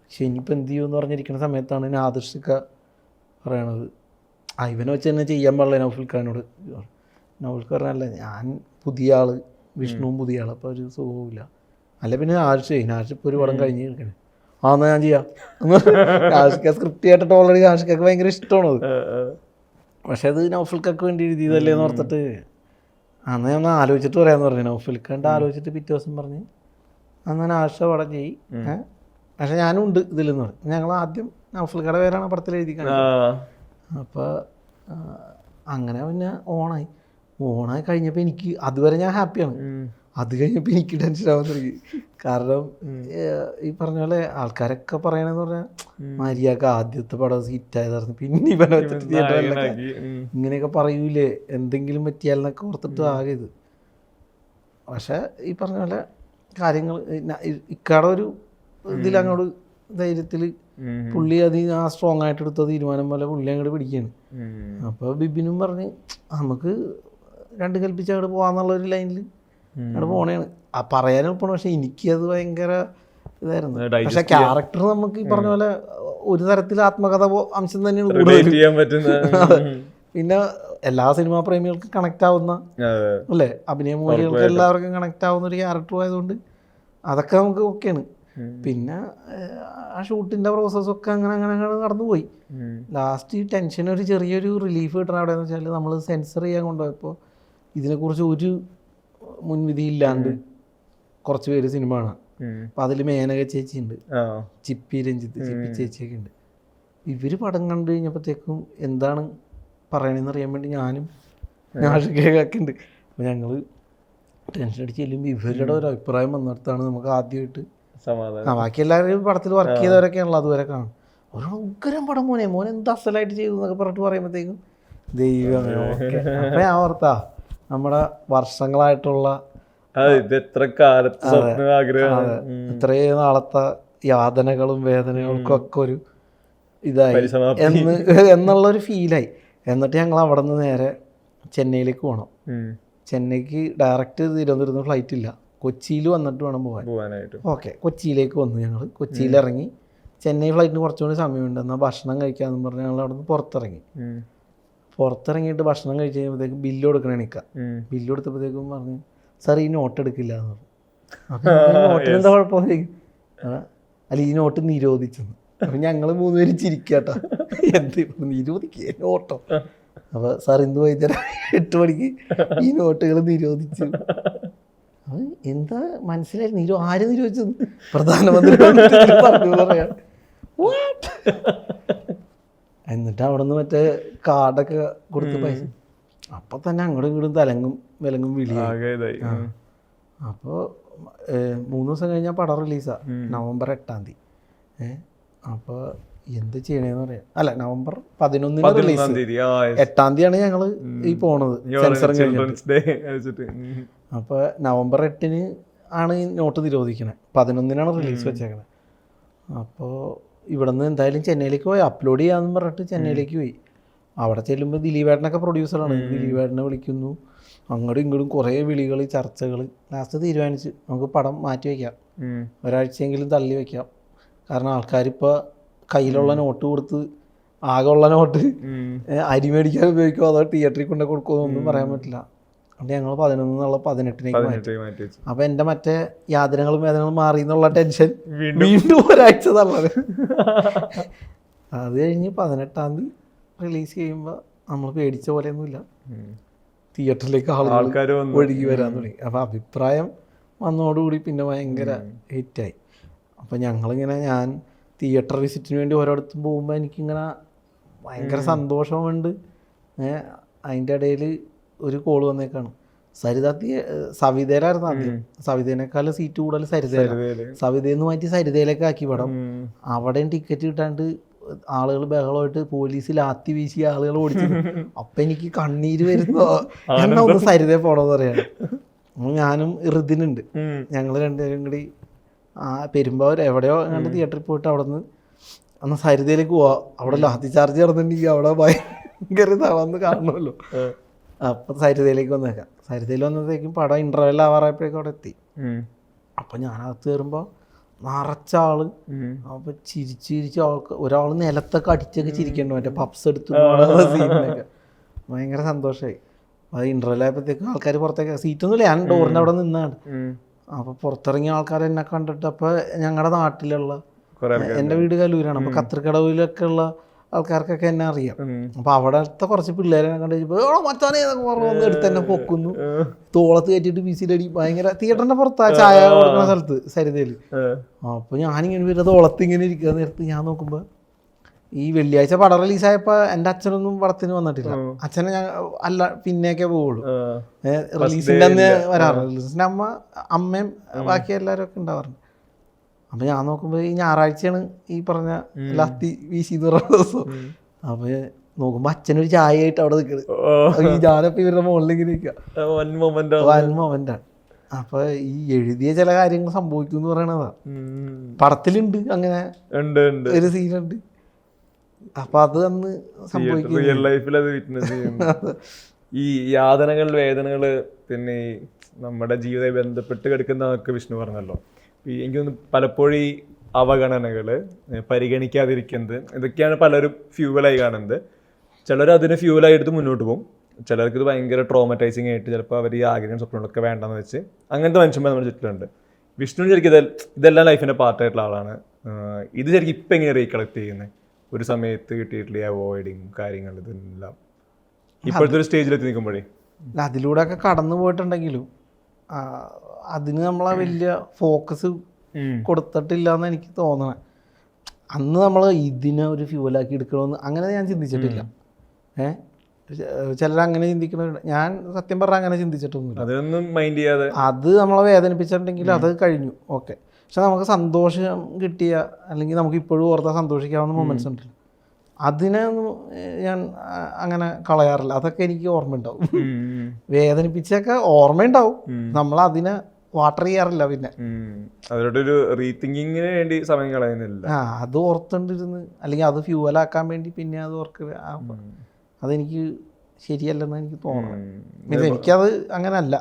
പക്ഷെ ഇനിയിപ്പോൾ എന്ത് ചെയ്യുമെന്ന് പറഞ്ഞിരിക്കുന്ന സമയത്താണ് ഞാൻ ആദർശിക്ക പറയണത്. ആ ഇവനെ വെച്ച് തന്നെ ചെയ്യാൻ പാടില്ല നൗഫുൽ ഖാനോട്. നൗഫുൽ ഖാൻ ഞാൻ പുതിയ ആൾ വിഷ്ണുവും പുതിയ ആൾ അപ്പോൾ ഒരു സുഖവുമില്ല അല്ല പിന്നെ ആഴ്ച ആഴ്ച ഇപ്പോൾ ഒരു പടം കഴിഞ്ഞ് നിൽക്കണേ ആ എന്നാൽ ഞാൻ ചെയ്യാം. ആഷിക്ക സ്ക്രിപ്റ്റ് കേട്ടിട്ട് ഓൾറെഡി ആഷിക്കൊക്കെ ഭയങ്കര ഇഷ്ടമാണ് അത് ആ, ആ. പക്ഷെ അത് നൗഫൽക്കൊക്കെ വേണ്ടി എഴുതിയതല്ലേ എന്ന് ഓർത്തിട്ട്? അന്ന് ഞാൻ ആലോചിച്ചിട്ട് പറയാന്ന് പറഞ്ഞു നൗഫൽക്കണ്ട് ആലോചിച്ചിട്ട് പിറ്റേ ദിവസം പറഞ്ഞ് അന്ന് ഞാൻ ആശ പടം ചെയ്യി പക്ഷെ ഞാനും ഉണ്ട് ഇതിലെന്ന് പറഞ്ഞു. ഞങ്ങൾ ആദ്യം നൗഫൽക്കയുടെ പേരാണ് പടത്തിൽ എഴുതി. അപ്പോൾ അങ്ങനെ പിന്നെ ഓണായി. ഓണായി കഴിഞ്ഞപ്പോൾ എനിക്ക് അതുവരെ ഞാൻ ഹാപ്പിയാണ്. അത് കഴിഞ്ഞപ്പോൾ എനിക്ക് ടെൻഷൻ ആവാൻ തുടങ്ങി. കാരണം ഈ പറഞ്ഞ പോലെ ആൾക്കാരൊക്കെ പറയണെന്ന് പറഞ്ഞാൽ മര്യാദ ആദ്യത്തെ പടം ഹിറ്റ് ഹിറ്റായതായിരുന്നു. പിന്നെ ഇവനെ വെച്ചിട്ട് തിയേറ്ററിലൊക്കെ. ഇങ്ങനെയൊക്കെ പറയൂലേ? എന്തെങ്കിലും പറ്റിയാലെന്നൊക്കെ ഓർത്തിട്ട് ആകെ ഇത്. പക്ഷെ ഈ പറഞ്ഞ പോലെ കാര്യങ്ങൾ ഇക്കാടെ ഒരു ഇതിൽ അങ്ങോട്ട് ധൈര്യത്തിൽ പുള്ളി അത് ആ സ്ട്രോങ് ആയിട്ട് എടുത്ത തീരുമാനം പോലെ പുള്ളി അങ്ങോട്ട് പിടിക്കുകയാണ് ഉം. അപ്പോൾ ബിബിനും പറഞ്ഞ് നമുക്ക് രണ്ട് കൽപ്പിച്ച് അങ്ങോട്ട് ഒരു ലൈനിൽ ഉം. അങ്ങോട്ട് പോണേണ്. ആ പറയാൻ എളുപ്പമാണ് പക്ഷെ എനിക്കത് ഭയങ്കര ഇതായിരുന്നു. പക്ഷെ ക്യാരക്ടർ നമുക്ക് ഈ പറഞ്ഞ പോലെ ഒരു തരത്തിൽ ആത്മകഥ അംശം തന്നെയാണ് കൂടുതൽ പിന്നെ എല്ലാ സിനിമാ പ്രേമികൾക്കും കണക്ട് ആവുന്ന അല്ലെ? അഭിനയ മൂലികൾക്ക് എല്ലാവർക്കും കണക്ട് ആവുന്ന ഒരു ക്യാരക്ടർ ആയതുകൊണ്ട് അതൊക്കെ നമുക്ക് ഓക്കെയാണ്. പിന്നെ ആ ഷൂട്ടിന്റെ പ്രോസസ്സൊക്കെ അങ്ങനെ അങ്ങനെ അങ്ങനെ നടന്നുപോയി. ലാസ്റ്റ് ടെൻഷൻ ഒരു ചെറിയൊരു റിലീഫ് കിട്ടണം എന്ന് വെച്ചാൽ നമ്മൾ സെൻസർ ചെയ്യാൻ കൊണ്ടുപോയപ്പോൾ ഇതിനെക്കുറിച്ച് ഒരു മുൻവിധി ഇല്ലാണ്ട് കുറച്ച് പേര് സിനിമ കാണാം. അപ്പൊ അതിൽ മേനക ചേച്ചി ഉണ്ട് ചിപ്പി രഞ്ജിത്ത് ചിപ്പി ചേച്ചിയൊക്കെ ഉണ്ട് ഇവർ പടം കണ്ടു കഴിഞ്ഞപ്പോഴത്തേക്കും എന്താണ് പറയണെന്ന് അറിയാൻ വേണ്ടി ഞാനും നാഷികയൊക്കെ ഉണ്ട് അപ്പോൾ ഞങ്ങൾ ടെൻഷൻ അടിച്ച് ചെല്ലുമ്പോൾ ഇവരുടെ ഒരു അഭിപ്രായം വന്നിടത്താണ് നമുക്ക് ആദ്യമായിട്ട് സമാധാനം. ബാക്കി എല്ലാവരും പടത്തിൽ വർക്ക് ചെയ്തവരൊക്കെയാണല്ലോ അതുവരെ കാണും. ഒരു ഉഗ്രം പടം മോനെ മോനെ എന്ത് അസലായിട്ട് ചെയ്തു എന്നൊക്കെ പറഞ്ഞിട്ട് പറയുമ്പോഴത്തേക്കും ദൈവം അപ്പം ഞാൻ ഓർത്താ നമ്മുടെ വർഷങ്ങളായിട്ടുള്ള കാലത്ത് ആഗ്രഹമാണ്. ഇത്രയും നാളത്തെ യാതനകളും വേദനകൾക്കും ഒക്കെ ഒരു ഇതായി. എന്ന് എന്നുള്ളൊരു ഫീലായി. എന്നിട്ട് ഞങ്ങൾ അവിടെ നിന്ന് നേരെ ചെന്നൈയിലേക്ക് പോകണം ചെന്നൈക്ക് ഡയറക്റ്റ് തിരുവനന്തപുരത്ത് ഫ്ലൈറ്റ് ഇല്ല. കൊച്ചിയിൽ വന്നിട്ട് വേണം പോകാൻ. ഓക്കെ കൊച്ചിയിലേക്ക് വന്നു ഞങ്ങൾ കൊച്ചിയിൽ ഇറങ്ങി. ചെന്നൈ ഫ്ലൈറ്റിന് കുറച്ചുകൂടി സമയമുണ്ട്. എന്നാൽ ഭക്ഷണം കഴിക്കാമെന്ന് പറഞ്ഞ് ഞങ്ങൾ അവിടെ നിന്ന് പുറത്തിറങ്ങി. പുറത്തിറങ്ങിയിട്ട് ഭക്ഷണം കഴിച്ച് കഴിയുമ്പോഴത്തേക്കും ബില്ല് കൊടുക്കണേ നിൽക്കുക ബില്ല് കൊടുത്തപ്പോഴത്തേക്കും പറഞ്ഞു സാർ ഈ നോട്ട് എടുക്കില്ല എന്ന് പറഞ്ഞു. അപ്പം നോട്ടിന് എന്താ അല്ല ഈ നോട്ട് നിരോധിച്ചെന്ന്. അപ്പം ഞങ്ങൾ മൂന്നുപേരും ചിരിക്കാട്ടോ. എന്ത് നിരോധിക്കുക നോട്ടോ? അപ്പോൾ സാർ ഇന്ന് വൈകുന്നേരം എട്ട് മണിക്ക് ഈ നോട്ടുകൾ നിരോധിച്ചു. എന്താ മനസ്സിലായി നിരോ ആര് നിരോധിച്ചത് പ്രധാനമന്ത്രി പറഞ്ഞു പറയാം. What? എന്നിട്ട് അവിടെ നിന്ന് മറ്റേ കാർഡൊക്കെ കൊടുത്ത് പൈസ. അപ്പം തന്നെ അങ്ങോട്ടും ഇങ്ങോട്ടും തലങ്ങും വിലങ്ങും ഇതായി. അപ്പോൾ മൂന്ന് ദിവസം കഴിഞ്ഞാൽ പടം റിലീസാ നവംബർ എട്ടാം തീയതി. ഏഹ് അപ്പോൾ എന്ത് ചെയ്യണേന്ന് പറയാം അല്ല നവംബർ പതിനൊന്നിന് പതിനൊന്നാം റിലീസ് തീയതി. ആണ് എട്ടാം തീയതിയാണ് ഞങ്ങൾ ഈ പോണത്. സെൻസറും കഴിഞ്ഞിട്ട്. ചിൽഡ്രൻസ് ഡേ വെച്ചിട്ട്. അപ്പോൾ നവംബർ എട്ടിന് ആണ് ഈ നോട്ട് നിരോധിക്കണേ പതിനൊന്നിനാണ് റിലീസ് വെച്ചേക്കണേ. അപ്പോൾ ഇവിടെ നിന്ന് എന്തായാലും ചെന്നൈയിലേക്ക് പോയി. അപ്ലോഡ് ചെയ്യാമെന്ന് പറഞ്ഞിട്ട് ചെന്നൈയിലേക്ക് പോയി. അവിടെ ചെല്ലുമ്പോൾ ദിലീപേട്ടനൊക്കെ പ്രൊഡ്യൂസറാണ് ദിലീപേട്ടനെ വിളിക്കുന്നു. അങ്ങോട്ടും ഇങ്ങോട്ടും കുറേ വിളികൾ ചർച്ചകൾ ലാസ്റ്റ് തീരുമാനിച്ച് നമുക്ക് പടം മാറ്റി വയ്ക്കാം ഒരാഴ്ചയെങ്കിലും തള്ളി വയ്ക്കാം കാരണം ആൾക്കാരിപ്പോൾ കയ്യിലുള്ള നോട്ട് കൊടുത്ത് ആകെ ഉള്ള നോട്ട് അരി മേടിക്കാൻ ഉപയോഗിക്കുമോ അതോ തിയേറ്ററിൽ കൊണ്ടു കൊടുക്കുമോ എന്നൊന്നും പറയാൻ പറ്റില്ല. അതുകൊണ്ട് ഞങ്ങൾ പതിനൊന്നുള്ള പതിനെട്ടിലേക്ക് മാറ്റി. അപ്പൊ എന്റെ മറ്റേ യാതനകളും വേദനകളും മാറി എന്നുള്ള ടെൻഷൻ വീണ്ടും. ഒരാഴ്ച തള്ളത് അത് കഴിഞ്ഞ് പതിനെട്ടാം തീയതി റിലീസ് ചെയ്യുമ്പോൾ നമ്മൾ പേടിച്ച പോലെയൊന്നുമില്ല. തിയേറ്ററിലേക്ക് ആളുകൾ വന്നു. ഒഴുകി വരാൻ തുടങ്ങി. അപ്പോൾ അഭിപ്രായം വന്നതോടുകൂടി പിന്നെ ഭയങ്കര ഹിറ്റായി. അപ്പോൾ ഞങ്ങളിങ്ങനെ ഞാൻ തിയേറ്റർ വിസിറ്റിന് വേണ്ടി ഓരോടത്തും പോകുമ്പോൾ എനിക്കിങ്ങനെ ഭയങ്കര സന്തോഷമുണ്ട്. അതിന്റെ ഇടയിൽ ഒരു കോൾ വന്നേക്കാണ്. സരിത തിയ- സവിതയിലായിരുന്നു ആദ്യം. സവിതേനേക്കാൾ സീറ്റ് കൂടുതൽ സരിതയിലാണ് സവിതയെന്ന് മാറ്റി സരിതയിലേക്ക് ആക്കി പടം. അവിടെയും ടിക്കറ്റ് കിട്ടാണ്ട് ആളുകൾ ബഹളമായിട്ട് പോലീസ് ലാത്തി വീശി ആളുകൾ ഓടിച്ചു. അപ്പൊ എനിക്ക് കണ്ണീര് വരുന്നോ. എന്നാ ഒന്ന് സരിതയെ പോണോന്ന് പറയാണ് ഞാനും ഇറുദിനുണ്ട്. ഞങ്ങൾ രണ്ടുപേരും കൂടി ആ പെരുമ്പാവൂർ എവിടെയോ കണ്ട് തിയേറ്ററിൽ പോയിട്ട് അവിടെ നിന്ന് അന്ന് സരിതയിലേക്ക് പോവാ. അവിടെ ലാത്തി ചാർജ് നടന്നിട്ടുണ്ടെങ്കിൽ അവിടെ ഭയങ്കര ഇതാണെന്ന് കാണണമല്ലോ. അപ്പം സരിതയിലേക്ക് വന്നേക്കാം. സരിതയിൽ വന്നപ്പോഴത്തേക്കും പടം ഇന്റർവെൽ ആവാറായപ്പോഴേക്കും അവിടെ എത്തി. അപ്പം ഞാനകത്ത് കയറുമ്പോൾ നിറച്ച ആൾ. അപ്പൊ ചിരിച്ച് ചിരിച്ച് ആൾക്ക് ഒരാൾ നിലത്തൊക്കെ അടിച്ചൊക്കെ ചിരിക്കണ്ടോ? മറ്റേ പപ്സ് എടുത്തു സീനൊക്കെ ഭയങ്കര സന്തോഷമായി അത് ഇന്റർവെൽ ആയപ്പോഴത്തേക്കും ആൾക്കാർ പുറത്തേക്ക് സീറ്റൊന്നുമില്ല. ഞാൻ ഡോറിന്റെ അവിടെ നിന്നാണ്. അപ്പോൾ പുറത്തിറങ്ങിയ ആൾക്കാർ എന്നെ കണ്ടിട്ട് അപ്പോൾ ഞങ്ങളുടെ നാട്ടിലുള്ള എന്റെ വീട് കലൂരാണ് അപ്പോൾ കത്രിക്കടവിലൊക്കെ ഉള്ള ആൾക്കാർക്കൊക്കെ എന്നെ അറിയാം. അപ്പൊ അവിടത്തെ കുറച്ച് പിള്ളേരെ കണ്ടു കഴിഞ്ഞപ്പോ "എടാ മച്ചാനെ എന്നൊക്കെ പറഞ്ഞു വന്ന് എടുത്ത് തന്നെ പൊക്കുന്നു. തോളത്ത് കയറ്റിയിട്ട് വിസിലടി ഭയങ്കര തിയേറ്ററിന്റെ പുറത്താ ചായ കൊടുക്കുന്ന സ്ഥലത്ത് സരിതയിൽ. അപ്പൊ ഞാനിങ്ങനെ വരുന്ന തോളത്ത് ഇങ്ങനെ ഇരിക്കുന്ന നേരത്ത് ഞാൻ നോക്കുമ്പോ ഈ വെള്ളിയാഴ്ച പടം റിലീസായപ്പോൾ എന്റെ അച്ഛനൊന്നും പടത്തിന് വന്നിട്ടില്ല. അച്ഛനെ ഞാൻ അല്ല പിന്നെയൊക്കെ പോവുള്ളൂ. റിലീസിന്റെ റിലീസിന്റെ അന്ന് വരാറ്. റിലീസിന്റെ അമ്മ അമ്മയും ബാക്കി എല്ലാവരും ഒക്കെ ഉണ്ടാവാറുണ്ട്. അപ്പോൾ ഞാൻ നോക്കുമ്പോൾ ഈ ഞായറാഴ്ചയാണ് ഈ പറഞ്ഞ ലത്തി വീശി എന്ന് ദിവസം. അപ്പോൾ നോക്കുമ്പോൾ അച്ഛനൊരു ചായ ആയിട്ട് അവിടെ നിൽക്കുന്നത്. ഈ ഞാനപ്പോൾ ഇവരുടെ ഇങ്ങനെ നിൽക്കുക വൻ മൊമെന്റാണ് അപ്പൊ ഈ എഴുതിയ ചില കാര്യങ്ങൾ സംഭവിക്കും എന്ന് പറയണതാ. പടത്തിലുണ്ട് അങ്ങനെ ഒരു സീനുണ്ട്. അപ്പൊ അത് അന്ന് സംഭവിക്കും റിയൽ ലൈഫിൽ അത് വിറ്റ്നസ് ഈ യാതനകൾ വേദനകൾ പിന്നെ നമ്മുടെ ജീവിതമായി ബന്ധപ്പെട്ട് കിടക്കുന്നതൊക്കെ വിഷ്ണു പറഞ്ഞല്ലോ. ഈ എനിക്ക് തോന്നുന്നു പലപ്പോഴും ഈ അവഗണനകൾ പരിഗണിക്കാതിരിക്കുന്നത് ഇതൊക്കെയാണ് പലരും ഫ്യൂവലായി കാണുന്നത്. ചിലർ അതിനെ ഫ്യൂവലായി എടുത്ത് മുന്നോട്ട് പോകും. ചിലർക്ക് ഇത് ഭയങ്കര ട്രോമറ്റൈസിങ് ആയിട്ട് ചിലപ്പോൾ അവർ ഈ ആഗ്രഹം സ്വപ്നങ്ങളൊക്കെ വേണ്ടെന്ന് വെച്ച് അങ്ങനത്തെ മനുഷ്യന്മാർ നമ്മുടെ ചുറ്റിലുണ്ട്. വിഷ്ണു ശരിക്കും ഇത് ഇതെല്ലാം ലൈഫിന്റെ പാർട്ടായിട്ടുള്ള ആളാണ്. ഇത് ശരിക്കും ഇപ്പം എങ്ങനെ റീകളക്ട് ചെയ്യുന്നത് ഒരു സമയത്ത് കിട്ടിയിട്ടുള്ള അവോയ്ഡിങ് കാര്യങ്ങൾ ഇതെല്ലാം? ഇപ്പോഴത്തെ ഒരു സ്റ്റേജിലെത്തി നിൽക്കുമ്പോഴേ. അതിലൂടെ ഒക്കെ കടന്നു പോയിട്ടുണ്ടെങ്കിലും അതിന് നമ്മളെ വലിയ ഫോക്കസ് കൊടുത്തിട്ടില്ല എന്ന് എനിക്ക് തോന്നണേ. അന്ന് നമ്മൾ ഇതിനെ ഒരു ഫ്യൂവലാക്കി എടുക്കണമെന്ന് അങ്ങനെ ഞാൻ ചിന്തിച്ചിട്ടില്ല. ഏ? ചിലർ അങ്ങനെ ചിന്തിക്കുന്ന ഞാൻ സത്യം പറഞ്ഞാൽ അങ്ങനെ ചിന്തിച്ചിട്ടൊന്നുമില്ല. അതൊന്നും മൈൻഡ് ചെയ്യാതെ. അത് നമ്മളെ വേദനിപ്പിച്ചിട്ടുണ്ടെങ്കിൽ അത് കഴിഞ്ഞു. ഓക്കെ. പക്ഷെ നമുക്ക് സന്തോഷം കിട്ടിയ അല്ലെങ്കിൽ നമുക്ക് ഇപ്പോഴും ഓർത്താൽ സന്തോഷിക്കാവുന്ന മൊമെന്റ്സ് ഉണ്ടല്ലോ അതിനെ ഒന്നും ഞാൻ അങ്ങനെ കളയാറില്ല. അതൊക്കെ എനിക്ക് ഓർമ്മ ഉണ്ടാവും വേദനിപ്പിച്ചൊക്കെ ഓർമ്മയുണ്ടാവും. നമ്മൾ അതിനെ വാട്ടർ ചെയ്യാറില്ല പിന്നെ. അതിലോട്ടൊരു റീതിങ്കിങ്ങിന് വേണ്ടി സമയം കളയുന്നില്ല. ആ അത് ഓർത്തുകൊണ്ടിരുന്ന് അല്ലെങ്കിൽ അത് ഫ്യൂവലാക്കാൻ വേണ്ടി പിന്നെ അത് ഓർക്കുക ആ, അതെനിക്ക് ശരിയല്ലെന്ന് എനിക്ക് തോന്നുന്നു എനിക്കത് അങ്ങനെ അല്ല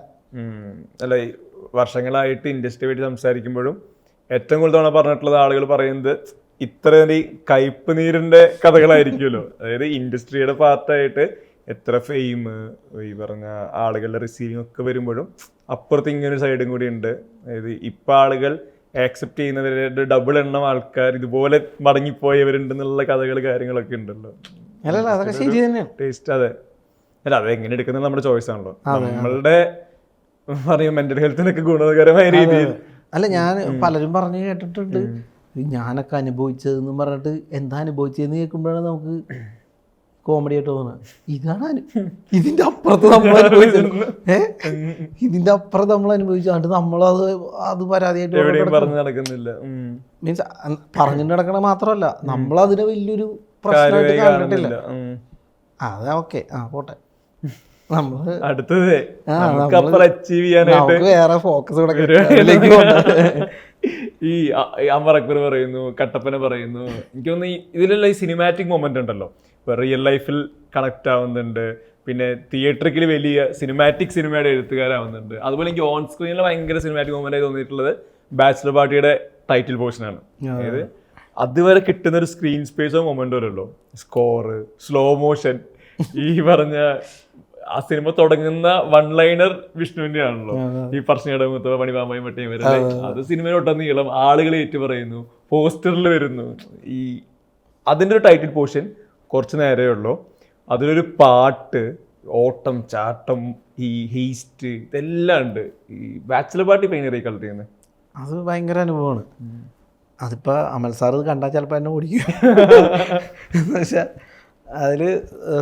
വർഷങ്ങളായിട്ട് ഇൻഡസ്ട്രി പറ്റി സംസാരിക്കുമ്പോഴും ഏറ്റവും കൂടുതൽ തവണ പറഞ്ഞിട്ടുള്ളത് ആളുകൾ പറയുന്നത് ഇത്ര കയ്പ് നീരിന്റെ കഥകളായിരിക്കുമല്ലോ. അതായത് ഇൻഡസ്ട്രിയുടെ പാർട്ടായിട്ട് എത്ര ഫെയിം ഈ പറഞ്ഞ ആളുകളുടെ റിസീവിങ് ഒക്കെ വരുമ്പോഴും അപ്പുറത്ത് ഇങ്ങനൊരു സൈഡും കൂടി ഉണ്ട്. അതായത് ഇപ്പൊ ആളുകൾ ആക്സെപ്റ്റ് ചെയ്യുന്നവരുടെ ഡബിൾ എണ്ണം ആൾക്കാർ ഇതുപോലെ മടങ്ങിപ്പോയവരുണ്ടെന്നുള്ള കഥകൾ കാര്യങ്ങളൊക്കെ ഉണ്ടല്ലോ. അതൊക്കെ ശരി തന്നെയാണ്. ടേസ്റ്റ് അതെ. അല്ല അത് എങ്ങനെ എടുക്കുന്നത് നമ്മുടെ ചോയ്സ് ആണല്ലോ. നമ്മളുടെ പറയും മെന്റൽ ഹെൽത്തിനൊക്കെ ഗുണകരമായ രീതിയിൽ. അല്ല ഞാൻ പലരും പറഞ്ഞു കേട്ടിട്ടുണ്ട്. ഞാനൊക്കെ അനുഭവിച്ചതെന്ന് പറഞ്ഞിട്ട് എന്താ അനുഭവിച്ചതെന്ന് കേൾക്കുമ്പോഴാണ് നമുക്ക് കോമഡി ആയിട്ട് തോന്നുന്നത്. ഇതാണ് ഇതിന്റെ അപ്പുറത്ത് നമ്മൾ അനുഭവിച്ചു ഏ? ഇതിന്റെ അപ്പുറത്ത് നമ്മൾ അനുഭവിച്ചു. എന്നിട്ട് നമ്മളത് അത് പരാതിയായിട്ട് മീൻസ് പറഞ്ഞു നടക്കണ മാത്രമല്ല നമ്മളതിനെ വലിയൊരു പ്രശ്നമായിട്ട് കണ്ടിട്ടില്ല. അതെ ഓക്കെ. ആ പോട്ടെ. നമ്മൾ അടുത്തത്. അച്ചീവ് ചെയ്യാനായിട്ട് വേറെ ഫോക്കസ് ഈ അമർ അക്ബർ പറയുന്നു കട്ടപ്പന പറയുന്നു. എനിക്ക് തോന്നുന്നു ഇതിലുള്ള ഈ സിനിമാറ്റിക് മൊമെന്റ് ഉണ്ടല്ലോ. ഇപ്പൊ റിയൽ ലൈഫിൽ കണക്ട് ആവുന്നുണ്ട്. പിന്നെ തിയേറ്ററിക്കൽ വലിയ സിനിമാറ്റിക് സിനിമയുടെ എഴുത്തുകാരാവുന്നുണ്ട്. അതുപോലെ എനിക്ക് ഓൺ സ്ക്രീനിൽ ഭയങ്കര സിനിമാറ്റിക് മൂവ്മെന്റ് ആയി തോന്നിയിട്ടുള്ളത് ബാച്ചിലർ പാർട്ടിയുടെ ടൈറ്റിൽ പോർഷനാണ് അതായത് അതുവരെ കിട്ടുന്ന ഒരു സ്ക്രീൻ സ്പേസോ മൊമെന്റോ ഉള്ളൂ സ്കോറ് സ്ലോ മോഷൻ ഈ പറഞ്ഞ ആ സിനിമ തുടങ്ങുന്ന വൺ ലൈനർ വിഷ്ണുവിന്റെ ആണല്ലോ. ഈ പറശ്ശിനിയുടെ മുത്തവ പണിപാമ്പായി മറ്റേ വരുന്നത്. അത് സിനിമയിലൊട്ടനീളം ആളുകൾ ഏറ്റു പറയുന്നു പോസ്റ്ററിൽ വരുന്നു. ഈ അതിന്റെ ഒരു ടൈറ്റിൽ പോർഷൻ കുറച്ച് നേരമേ ഉള്ളൂ. അതിലൊരു പാട്ട് ഓട്ടം ചാട്ടം ഈ ഹീസ്റ്റ് ഇതെല്ലാം ഉണ്ട്. ഈ ബാച്ചിലർ പാർട്ടി ഭയങ്കര കളക്ട് ചെയ്യുന്നത് അത് ഭയങ്കര അനുഭവമാണ്. അതിപ്പോൾ അമൽ സാർ ഇത് കണ്ടാൽ ചിലപ്പോൾ എന്നെ ഓടിക്കും. പക്ഷെ അതിൽ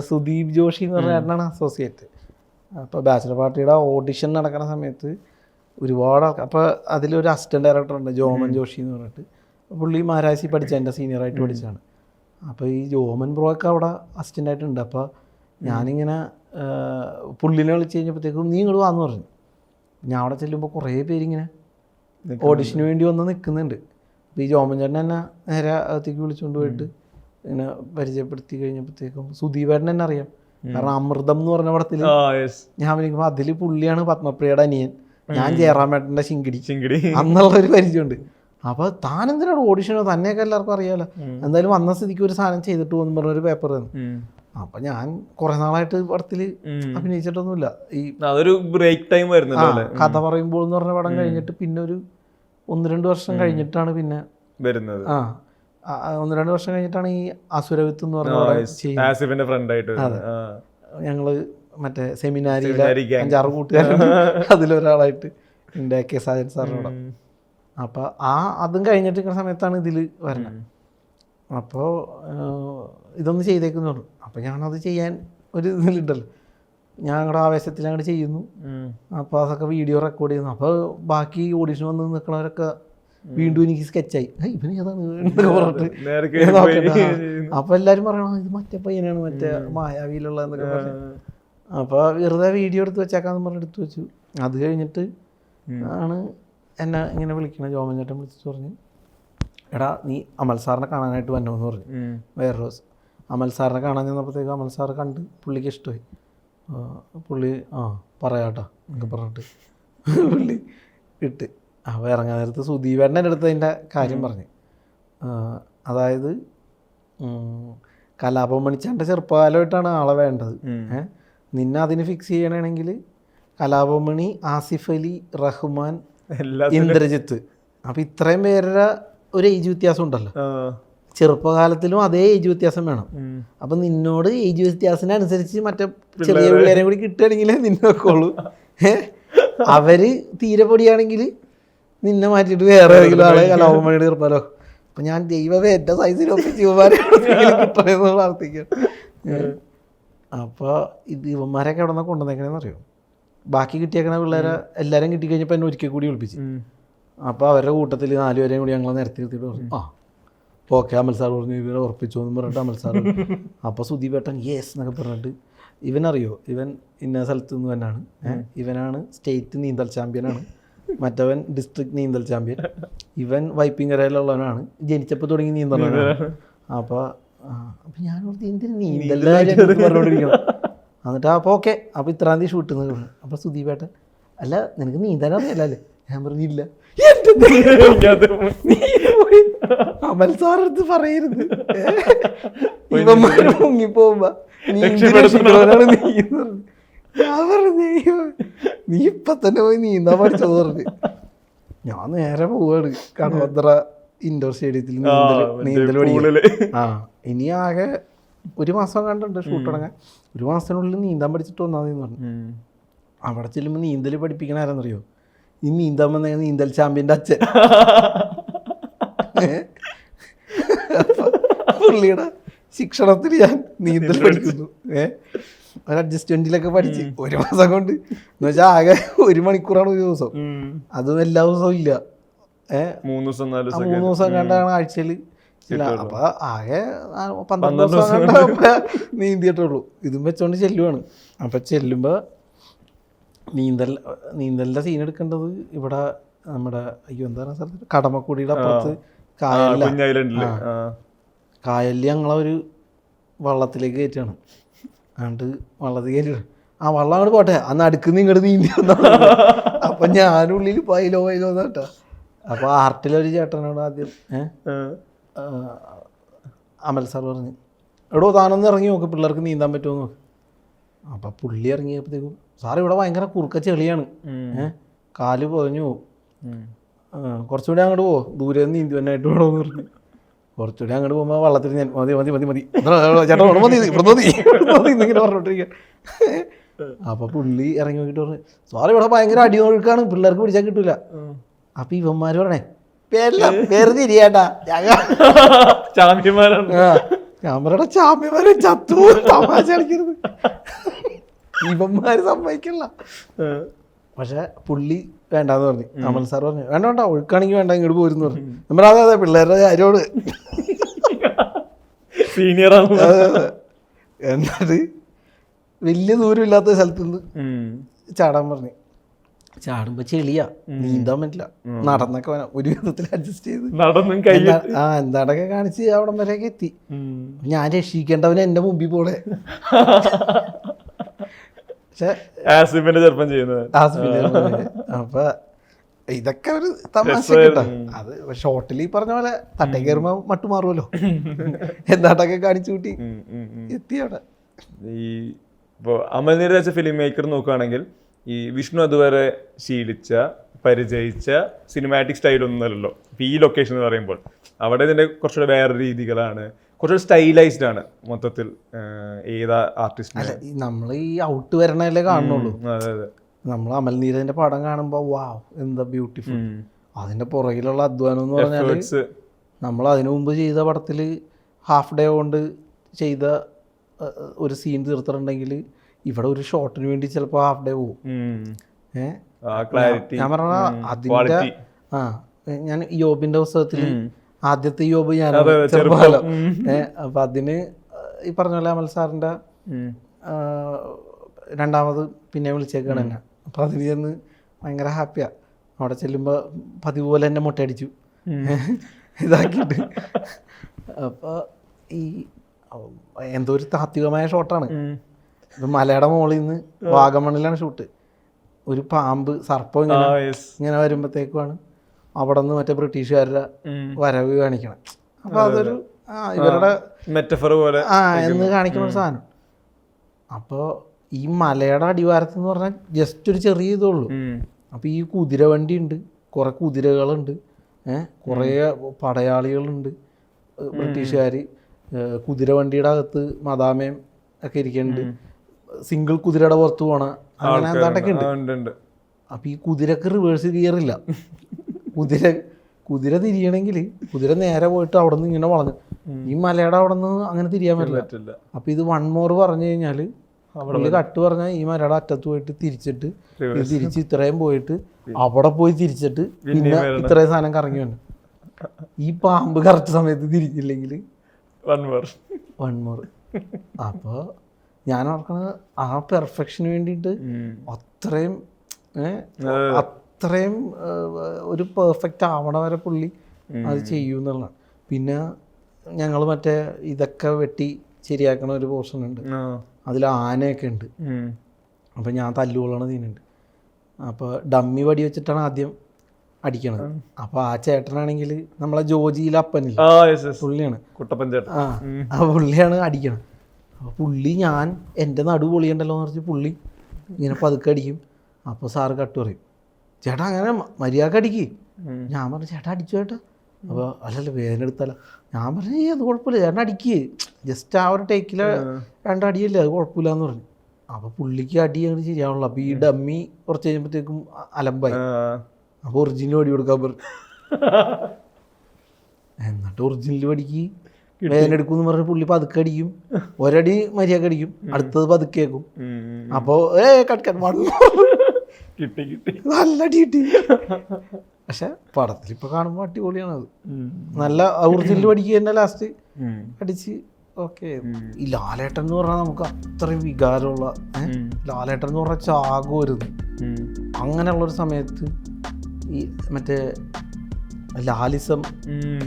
സുദീപ് ജോഷി എന്ന് പറഞ്ഞ ചേട്ടനാണ് അസോസിയേറ്റ് അപ്പോൾ ബാച്ചിലർ പാർട്ടിയുടെ ഓഡിഷൻ നടക്കുന്ന സമയത്ത് ഒരുപാട് ആൾക്കാർ അപ്പോൾ അതിലൊരു അസിസ്റ്റന്റ് ഡയറക്ടർ ഉണ്ട് ജോമൻ ജോഷി എന്ന് പറഞ്ഞിട്ട്. പുള്ളി മഹാരാജി പഠിച്ച എന്റെ സീനിയറായിട്ട് പഠിച്ചതാണ്. അപ്പോൾ ഈ ജോമൻ ബ്രോയൊക്കെ അവിടെ അസിസ്റ്റന്റായിട്ടുണ്ട് അപ്പോൾ ഞാനിങ്ങനെ പുള്ളിനെ വിളിച്ച് കഴിഞ്ഞപ്പോഴത്തേക്കും നീ ഇങ്ങോട്ട് വാന്ന് പറഞ്ഞു. ഞാൻ അവിടെ ചെല്ലുമ്പോൾ കുറേ പേരിങ്ങനെ ഓഡിഷന് വേണ്ടി വന്ന് നിൽക്കുന്നുണ്ട് അപ്പോൾ ഈ ജോമൻ ചേട്ടൻ എന്നെ നേരെ അകത്തേക്ക് വിളിച്ചുകൊണ്ട് പോയിട്ട് ഇങ്ങനെ പരിചയപ്പെടുത്തി കഴിഞ്ഞപ്പോഴത്തേക്കും സുദീപേട്ടൻ എന്നെ അറിയാം. കാരണം അമൃതം എന്ന് പറഞ്ഞ പടത്തിൽ ഞാൻ വിളിക്കുമ്പോൾ അതിൽ പുള്ളിയാണ് പത്മപ്രിയയുടെ അനിയൻ. ഞാൻ ജയറാമേട്ടന്റെ ശിങ്കിടി. ചിങ്കിടി അന്നുള്ള ഒരു പരിചയമുണ്ട്. അപ്പോൾ താൻ എന്തിനാണ് ഓഡിഷനോ തന്നെയൊക്കെ എല്ലാവർക്കും അറിയാലോ. എന്തായാലും വന്ന സ്ഥിതിക്ക് ഒരു സാധനം ചെയ്തിട്ട് പോകുന്നു പറഞ്ഞൊരു പേപ്പർ തന്നു അപ്പൊ ഞാൻ കുറെ നാളായിട്ട് പടത്തിൽ അഭിനയിച്ചിട്ടൊന്നുമില്ല. ഈ അതൊരു ബ്രേക്ക് ടൈം അല്ലേ? കഥ പറയുമ്പോൾ എന്ന് പറഞ്ഞ പടം കഴിഞ്ഞിട്ട് പിന്നെ ഒരു ഒന്ന് രണ്ട് വർഷം കഴിഞ്ഞിട്ടാണ് പിന്നെ വരുന്നത്. ആ ഒന്ന് രണ്ട് വർഷം കഴിഞ്ഞിട്ടാണ് ഈ അസുരവിത്ത് എന്ന് പറഞ്ഞ പടം ചെയ്യുന്നത്. ഫ്രണ്ട് ആയിട്ട് വരുന്നത്. ആ. ഞങ്ങൾ മറ്റേ സെമിനാരിയിലെ സെമിനാരി. അഞ്ചാറ് കൂട്ടുകാരുണ്ട് അതിലൊരാളായിട്ട് എന്റെ കെ സാജൻ സാറിനോട്. അപ്പോൾ ആ അതും കഴിഞ്ഞിട്ട് നിൽക്കുന്ന സമയത്താണ് ഇതിൽ വരുന്നത് അപ്പോൾ ഇതൊന്ന് ചെയ്തേക്കുന്നുള്ളൂ അപ്പോൾ ഞാനത് ചെയ്യാൻ ഒരു ഇതിലുണ്ടല്ലോ. ഞാൻ അങ്ങോട്ട് ആവേശത്തിൽ അങ്ങോട്ട് ചെയ്യുന്നു. അപ്പോൾ അതൊക്കെ വീഡിയോ റെക്കോർഡ് ചെയ്യുന്നു. അപ്പോൾ ബാക്കി ഓഡിഷൻ വന്ന് നിൽക്കണവരൊക്കെ വീണ്ടും എനിക്ക് സ്കെച്ചായി. ഇവന് ഏതാണ്. അപ്പോൾ എല്ലാവരും പറയണം ഇത് മറ്റേ പയ്യനാണ് മറ്റേ മായാവിയിലുള്ള എന്നൊക്കെ പറഞ്ഞു. അപ്പോൾ വെറുതെ വീഡിയോ എടുത്ത് വെച്ചേക്കാന്ന് പറഞ്ഞ് എടുത്ത് വെച്ചു. അത് കഴിഞ്ഞിട്ട് ആണ് എന്നെ ഇങ്ങനെ വിളിക്കണ ജോമൻ ചേട്ടൻ വിളിച്ചിട്ട് പറഞ്ഞു എടാ നീ അമൽ സാറിനെ കാണാനായിട്ട് വന്നോന്ന് പറഞ്ഞു. വേറെ ദിവസം. അമൽ സാറിനെ കാണാൻ ചെന്നപ്പോഴത്തേക്ക് അമൽ സാറ് കണ്ട് പുള്ളിക്ക് ഇഷ്ടമായി. പുള്ളി ആ പറയാട്ടോ എന്നൊക്കെ പറഞ്ഞിട്ട് പുള്ളി ഇട്ട്. അപ്പോൾ ഇറങ്ങാൻ നേരത്ത് സുദീപേട്ടന്റെ അടുത്ത് അതിന്റെ കാര്യം പറഞ്ഞു. അതായത് കലാപം മണിച്ചാന്റെ ചെറുപ്പകാലമായിട്ടാണ് ആളെ വേണ്ടത്. നിന്നെ അതിന് ഫിക്സ് ചെയ്യണമെങ്കിൽ കലാപമണി ആസിഫ് അലി റഹ്മാൻ ഇന്ദ്രജിത്ത്. അപ്പം ഇത്രയും പേരുടെ ഒരു ഏജ് വ്യത്യാസം ഉണ്ടല്ലോ. ചെറുപ്പകാലത്തിലും അതേ ഏജ് വ്യത്യാസം വേണം. അപ്പം നിന്നോട് ഏജ് വ്യത്യാസത്തിനനുസരിച്ച് മറ്റേ ചെറിയ പിള്ളേരെ കൂടി കിട്ടുകയാണെങ്കിൽ നിന്നെ വെക്കോളൂ അവർ തീരെ പൊടിയാണെങ്കിൽ നിന്നെ മാറ്റിയിട്ട് വേറെ ഏതെങ്കിലും ആളെ കലാപമണിയുടെ ചെറുപ്പമല്ലോ അപ്പം ഞാൻ ദൈവമേ എന്റെ ഇവന്മാരെ കിട്ടണമെന്ന് പ്രാർത്ഥിക്കാം അപ്പോൾ ഇത് ഇവന്മാരൊക്കെ എവിടെ നിന്നാണ് കൊണ്ടുവന്നേക്കണേന്ന് അറിയോ? ബാക്കി കിട്ടിയേക്കണ പിള്ളേരെ എല്ലാവരും കിട്ടിക്കഴിഞ്ഞപ്പോൾ എന്നെ ഒരിക്കൽ കൂടി വിളിപ്പിച്ചു. അപ്പോൾ അവരുടെ കൂട്ടത്തിൽ നാലുപേരെയും കൂടി ഞങ്ങൾ നിരത്തി നിർത്തിയിട്ട് പറഞ്ഞു ആ ഓക്കെ അമൽ സാർ പറഞ്ഞു ഇവരെ ഉറപ്പിച്ചു എന്ന് പറഞ്ഞിട്ട് അമൽ സാർ അപ്പോൾ സുദീപേട്ടൻ യെസ് എന്നൊക്കെ പറഞ്ഞിട്ട് ഇവനറിയോ ഇവൻ ഇന്ന സ്ഥലത്ത് നിന്ന് തന്നെയാണ് ഇവനാണ് സ്റ്റേറ്റ് നീന്തൽ ചാമ്പ്യനാണ് മറ്റവൻ ഡിസ്ട്രിക്ട് നീന്തൽ ചാമ്പ്യൻ ഇവൻ വൈപ്പിങ്കരയിലുള്ളവനാണ് ജനിച്ചപ്പോൾ തുടങ്ങി നീന്തലാണ് അപ്പോൾ അപ്പോൾ ഞാൻ നീന്തൽ എന്തിന് പറഞ്ഞുകൊണ്ടിരിക്കണം എന്നിട്ട് അപ്പോൾ ഓക്കെ അപ്പോൾ ഇത്രാം തീയതി ഷൂട്ട് എന്ന് പറഞ്ഞു. അപ്പോൾ സുദീപേട്ടൻ അല്ല നിനക്ക് നീന്താൻ അല്ലേ? ഞാൻ പറഞ്ഞില്ല അമൽ സാറടുത്ത് പറയരുത്. ഇവന്മാർ മുങ്ങിപ്പോകുമ്പോ നീ. ഞാൻ പറഞ്ഞു നീ ഇപ്പൊ തന്നെ പോയി നീന്താൻ പഠിച്ചത് പറഞ്ഞു. ഞാൻ നേരെ പോവാണ്. കടവത്ര ഇൻഡോർ സ്റ്റേഡിയത്തിൽ നീന്തൽ നീന്തൽ പൂളിൽ. ആ ഇനി ആകെ ഒരു മാസം കണ്ടുണ്ട് ഷൂട്ട് തുടങ്ങാൻ ഒരു മാസത്തിനുള്ളിൽ നീന്താൻ പഠിച്ചിട്ട് വന്നാൽ മതി എന്ന് പറഞ്ഞു. അവിടെ ചെല്ലുമ്പോൾ നീന്തൽ പഠിപ്പിക്കണ ആരെന്നറിയോ? ഈ നീന്താൻ വന്ന നീന്തൽ ചാമ്പ്യന്റെ അച്ഛൻ. പുള്ളിയുടെ ശിക്ഷണത്തിൽ ഞാൻ നീന്തൽ പഠിക്കുന്നു. ഏഹ് ഒരു അഡ്ജസ്റ്റ്മെന്റിലൊക്കെ പഠിച്ച്. ഒരു മാസം കൊണ്ട്. എന്ന് വെച്ചാൽ ആകെ ഒരു മണിക്കൂറാണ് ഒരു ദിവസം. അതും എല്ലാ ദിവസവും ഇല്ല. ഏഹ് മൂന്ന് ദിവസം നാല് ദിവസം മൂന്ന് ദിവസം കണ്ടാണ് ആഴ്ചയിൽ ഇല്ല. അപ്പൊ ആകെ പന്ത്രണ്ട് ദിവസം നീന്തിയിട്ടുള്ളൂ ഇതും വെച്ചോണ്ട് ചെല്ലുവാണ്. അപ്പൊ ചെല്ലുമ്പോ നീന്തൽ നീന്തലിന്റെ സീൻ എടുക്കേണ്ടത് ഇവിടെ നമ്മുടെ അയ്യോ എന്താ പറയുക സ്ഥലത്ത് കടമക്കുടിയുടെ അപ്പുറത്ത് കായലില. കുഞ്ഞ് കായലിൽ ഞങ്ങളെ ഒരു വള്ളത്തിലേക്ക് കയറ്റാണ് അതുകൊണ്ട് വള്ളത്തിൽ കയറ്റി ആ വള്ളം അങ്ങോട്ട് പോട്ടെ. അന്ന് അടുക്കുന്ന ഇങ്ങോട്ട് നീന്തി അപ്പൊ ഞാനുള്ളിൽ പൈലോ പൈലോ അപ്പൊ ആർട്ടിലൊരു ചേട്ടനോട് ആദ്യം ഏഹ്. അമൽ സാർ പറഞ്ഞു എടോ താനൊന്ന് ഇറങ്ങി നോക്ക് പിള്ളേർക്ക് നീന്താൻ പറ്റുമോ നോക്ക്. അപ്പം പുള്ളി ഇറങ്ങിയപ്പോഴത്തേക്കും സാർ ഇവിടെ ഭയങ്കര കുറുക്ക ചെളിയാണ്. കാൽ പൊതഞ്ഞു പോകും കുറച്ചുകൂടി അങ്ങോട്ട് പോ ദൂരെ നിന്ന് നീന്തി വന്നായിട്ട് വേണമെന്ന് പറഞ്ഞു. കുറച്ചുകൂടി അങ്ങോട്ട് പോകുമ്പോൾ വള്ളത്തിൽ ഞാൻ മതി മതി മതി മതി. ചേട്ടാ മതി ഇവിടെ മതി ഇവിടെ മതി ഇന്നിങ്ങനെ പറഞ്ഞോണ്ടിരിക്കുക അപ്പോൾ പുള്ളി ഇറങ്ങി നോക്കിയിട്ട് പറഞ്ഞു സാർ ഇവിടെ ഭയങ്കര അടിയൊഴുക്കാണ് പിള്ളേർക്ക് പിടിച്ചാൽ കിട്ടില്ല അപ്പോൾ അപ്പം ഇവന്മാർ പറഞ്ഞേ പേരല്ല ചാമ്പ്യന്മാരാണ്. ക്യാമറയുടെ ചാമ്യമാരെ ചത്തു തമാശ കളിക്കരുത്. ഇവന്മാര് സമ്മതിക്കില്ല. പക്ഷെ പുള്ളി വേണ്ടാന്ന് പറഞ്ഞു. അമൽ സാർ പറഞ്ഞു വേണ്ട വേണ്ട ഒഴുക്കാണെങ്കിൽ വേണ്ട ഇങ്ങോട്ട് പോരുന്ന് പറഞ്ഞു. പറഞ്ഞു, അതെ അതെ പിള്ളേരുടെ കാര്യോട്. സീനിയർ. എന്നിട്ട് വലിയ ദൂരം ഇല്ലാത്ത സ്ഥലത്ത് നിന്ന് ചാടാൻ പറഞ്ഞു. ചാടുമ്പോ ചെളിയാ. നീന്താൻ പറ്റില്ല. നടന്നൊക്കെ ഒരു വിധത്തിൽ അഡ്ജസ്റ്റ് ചെയ്ത്. ആ എന്താടൊക്കെ കാണിച്ച് അവിടം വരെയൊക്കെ എത്തി. ഞാൻ രക്ഷിക്കേണ്ടവൻ എന്റെ മുമ്പിൽ പക്ഷെ ആസിഫിന്റെ ചെറുപ്പം ചെയ്യുന്നത്. അപ്പൊ ഇതൊക്കെ ഒരു തമാശ അത് ഷോർട്ടിൽ ഈ പറഞ്ഞ പോലെ തട്ടേ കയറുമ്പോ മട്ടു മാറുമല്ലോ എന്താട്ടൊക്കെ കാണിച്ചു കൂട്ടി. എത്തി അവിടെ. ഈ ഇപ്പോൾ അമൽ വെച്ച ഫിലിം മേക്കർ നോക്കുകയാണെങ്കിൽ ഈ വിഷ്ണു അതുവരെ ശീലിച്ച പരിചയിച്ച സിനിമാറ്റിക് സ്റ്റൈൽ ഒന്നുമല്ലല്ലോ ഇപ്പൊ ഈ ലൊക്കേഷൻ എന്ന് പറയുമ്പോൾ അവിടെ ഇതിന്റെ കുറച്ചുകൂടെ വേറെ രീതികളാണ്. കുറച്ചുകൂടെ സ്റ്റൈലൈസ്ഡ് ആണ് മൊത്തത്തിൽ ഏതാ ആർട്ടിസ്റ്റ് നമ്മൾ ഈ ഔട്ട് വരണല്ലേ കാണുന്നുള്ളൂ. അതെ അതെ. നമ്മൾ അമൽ നീരദിന്റെ പടം കാണുമ്പോ വാവ് എന്താ ബ്യൂട്ടിഫുൾ അതിന്റെ പുറകിലുള്ള അധ്വാനം എന്ന് പറഞ്ഞാൽ നമ്മൾ അതിനു മുമ്പ് ചെയ്ത പടത്തിൽ ഹാഫ് ഡേ കൊണ്ട് ചെയ്ത ഒരു സീൻ തീർത്തിട്ടുണ്ടെങ്കിൽ ഇവിടെ ഒരു ഷോട്ടിന് വേണ്ടി ചിലപ്പോൾ ഹാഫ് ഡേ പോകും ഞാൻ പറഞ്ഞ അതിന്റെ ആ ഞാൻ യോബിന്റെ പുസ്തകത്തിൽ ആദ്യത്തെ യോബ് ഞാൻ ചെറുപ്പകാലം. അപ്പൊ അതിന് ഈ പറഞ്ഞ പോലെ അമൽ സാറിന്റെ രണ്ടാമത് പിന്നെ വിളിച്ചേക്കാണ് എന്നെ. അപ്പൊ അതിന് ചെന്ന് ഭയങ്കര ഹാപ്പിയാ അവിടെ ചെല്ലുമ്പോൾ പതിവ് പോലെ എന്നെ മുട്ടയടിച്ചു. ഇതാക്കിയിട്ട്. അപ്പോൾ ഈ എന്തോ ഒരു താത്വികമായ ഷോട്ടാണ് ഇത് മലയുടെ മുകളിൽ നിന്ന് വാഗമണ്ണിലാണ് ഷൂട്ട്. ഒരു പാമ്പ് സർപ്പം ഇങ്ങനെ ഇങ്ങനെ വരുമ്പോഴത്തേക്കുമാണ് അവിടെ നിന്ന് മറ്റേ ബ്രിട്ടീഷുകാരുടെ വരവ് കാണിക്കണം. അപ്പൊ അതൊരു ഇവരുടെ മെറ്റഫർ പോലെ ആ എന്ന് കാണിക്കുന്ന ഒരു സാധനം. അപ്പോൾ ഈ മലയുടെ അടിവാരത്ത് എന്ന് പറഞ്ഞാൽ ജസ്റ്റ് ഒരു ചെറിയ ഇതുള്ളൂ അപ്പൊ അപ്പോൾ ഈ കുതിര വണ്ടി ഉണ്ട് കുറേ കുതിരകളുണ്ട് ഏഹ് കുറേ പടയാളികളുണ്ട് ബ്രിട്ടീഷുകാർ കുതിര വണ്ടിയുടെ അകത്ത് മദാമയും ഒക്കെ ഇരിക്കുന്നുണ്ട്. സിംഗിൾ കുതിരയുടെ പുറത്ത് പോണ അങ്ങനെ എന്താണ്ടൊക്കെ ഉണ്ട്. ഈ കുതിരക്ക് റിവേഴ്സ് ഗിയറില്ല. കുതിര കുതിര തിരിയണമെങ്കിൽ കുതിര നേരെ പോയിട്ട് അവിടെ നിന്ന് ഇങ്ങനെ വളഞ്ഞു. ഈ മലയുടെ അവിടെ നിന്ന് അങ്ങനെ തിരിയാൻ പറ്റില്ല. അപ്പൊ ഇത് വൺ മോർ പറഞ്ഞു കഴിഞ്ഞാൽ അവിടെ കട്ട് പറഞ്ഞാൽ ഈ മലയുടെ അറ്റത്ത് പോയിട്ട് തിരിച്ചിട്ട് തിരിച്ച് ഇത്രയും പോയിട്ട് അവിടെ പോയി തിരിച്ചിട്ട് പിന്നെ ഇത്രയും സാധനം കറങ്ങി വന്നു. ഈ പാമ്പ് കറക്റ്റ് സമയത്ത് തിരിച്ചില്ലെങ്കിൽ വൺ മോർ വൺ മോർ അപ്പോൾ ഞാൻ ഓർക്കുന്നത് ആ പെർഫെക്ഷന് വേണ്ടിയിട്ട് അത്രയും അത്രയും ഒരു പെർഫെക്റ്റ് ആവണ വരെ പുള്ളി അത് ചെയ്യും എന്നുള്ളതാണ്. പിന്നെ ഞങ്ങൾ മറ്റേ ഇതൊക്കെ വെട്ടി ശരിയാക്കണ ഒരു പോർഷൻ ഉണ്ട്. അതിൽ ആനയൊക്കെ ഉണ്ട്. അപ്പോൾ ഞാൻ തല്ലുകൊള്ളണ സീനുണ്ട്. അപ്പോൾ ഡമ്മി വടി വെച്ചിട്ടാണ് ആദ്യം അടിക്കണത്. അപ്പൊ ആ ചേട്ടനാണെങ്കിൽ നമ്മളെ ജോജിയിലെ അപ്പനില്ല? പുള്ളിയാണ്. കുട്ടപ്പൻ ചേട്ടൻ. ആ. ആ പുള്ളിയാണ് അടിക്കണം അപ്പോൾ പുള്ളി ഞാൻ എന്റെ നടു പൊളിയണ്ടല്ലോ എന്ന് പറഞ്ഞ് പുള്ളി ഇങ്ങനെ പതുക്കെ അടിക്കും. അപ്പോൾ സാറ് കട്ട് പറയും ചേട്ടാ അങ്ങനെ മര്യാദയ്ക്ക് അടിക്ക്. ഞാൻ പറഞ്ഞു ചേട്ടാ അടിച്ചു ചേട്ടാ. അപ്പോൾ അല്ലല്ല വേദന എടുത്തല്ല ഞാൻ പറഞ്ഞു ഏ അത് കുഴപ്പമില്ല ചേട്ടൻ അടിക്ക്. ജസ്റ്റ് ആ ഒരു ടേക്കിൽ രണ്ടടിയല്ലേ അത് കുഴപ്പമില്ല എന്ന് പറഞ്ഞു. അപ്പോൾ പുള്ളിക്ക് അടി അങ്ങനെ ശരിയാവുള്ളൂ. അപ്പോൾ ഈ ഡമ്മി കുറച്ച് കഴിയുമ്പോഴത്തേക്കും അലമ്പായി. അപ്പോൾ ഒറിജിനൽ വടി കൊടുക്കാൻ പറഞ്ഞു. എന്നിട്ട് ഒറിജിനൽ വടിക്ക് വേദന എടുക്കും പറഞ്ഞ പുള്ളി പതുക്കെ അടിക്കും. ഒരടി മര്യാദ അടിക്കും. അടുത്തത് പതുക്കേക്കും. അപ്പോൾ ഏ കട്ട് കട്ട് വൺ കിട്ടി കിട്ടി. നല്ല കിട്ടി. പക്ഷെ പടത്തിൽ ഇപ്പൊ കാണുമ്പോൾ അടിപൊളിയാണ് അത്. നല്ല ഊർജിൽ പഠിക്കുക തന്നെ ലാസ്റ്റ് അടിച്ച് ഓക്കെ ഈ ലാലേട്ടൻ എന്ന് പറഞ്ഞാൽ നമുക്ക് അത്രയും വികാരമുള്ള. ലാലേട്ടൻ എന്ന് പറഞ്ഞാൽ ചാകുമായിരുന്നു. അങ്ങനെയുള്ളൊരു സമയത്ത് ഈ മറ്റേ ലാലിസം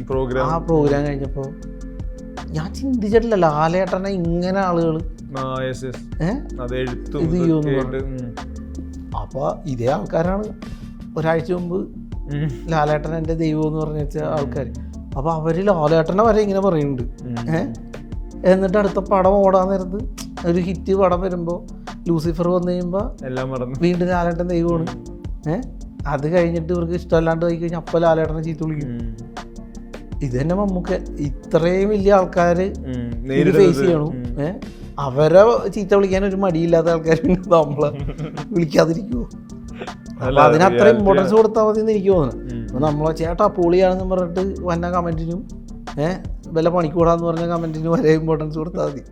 പ്രോഗ്രാം ആ പ്രോഗ്രാം കഴിഞ്ഞപ്പോൾ ഞാൻ ചിന്തിച്ചിട്ടില്ല ലാലേട്ടനെ ഇങ്ങനെ ആളുകൾ അപ്പൊ ഇത്. അപ്പോൾ ഇതേ ആൾക്കാരാണ് ഒരാഴ്ച മുമ്പ്. ലാലേട്ടൻ എന്റെ ദൈവം എന്ന് പറഞ്ഞ ആൾക്കാർ അപ്പോൾ അവർ ലാലേട്ടനെ വരെ ഇങ്ങനെ പറയുന്നുണ്ട്. ഏഹ് എന്നിട്ട് അടുത്ത പടം ഓടാൻ നേരത്ത് ഒരു ഹിറ്റ് പടം വരുമ്പോ ലൂസിഫർ വന്നു കഴിയുമ്പോൾ എല്ലാം മറന്നു. വീണ്ടും ലാലേട്ടൻ ദൈവമാണ്. ഏഹ് അത് കഴിഞ്ഞിട്ട് ഇവർക്ക് ഇഷ്ടമല്ലാണ്ട് പോയി കഴിഞ്ഞാൽ അപ്പൊ ലാലേട്ടനെ ചീത്ത വിളിക്കും. ഇത് തന്നെ നമുക്ക് ഇത്രയും വലിയ ആൾക്കാർ. ഫേസ് ചെയ്യണം. ഏഹ് അവരെ ചീത്ത വിളിക്കാൻ ഒരു മടിയില്ലാത്ത ആൾക്കാർ നമ്മളെ വിളിക്കാതിരിക്കുമോ അപ്പൊ അതിന് അത്ര ഇമ്പോർട്ടൻസ് കൊടുത്താൽ മതി എന്ന് എനിക്ക് തോന്നുന്നു. നമ്മളെ ചേട്ടാ പൊളിയാണെന്ന് പറഞ്ഞിട്ട് വന്ന കമന്റിനും ഏഹ് വല്ല പണിക്കൂടാന്ന് പറഞ്ഞ കമന്റിനും വരെ ഇമ്പോർട്ടൻസ് കൊടുത്താൽ മതി.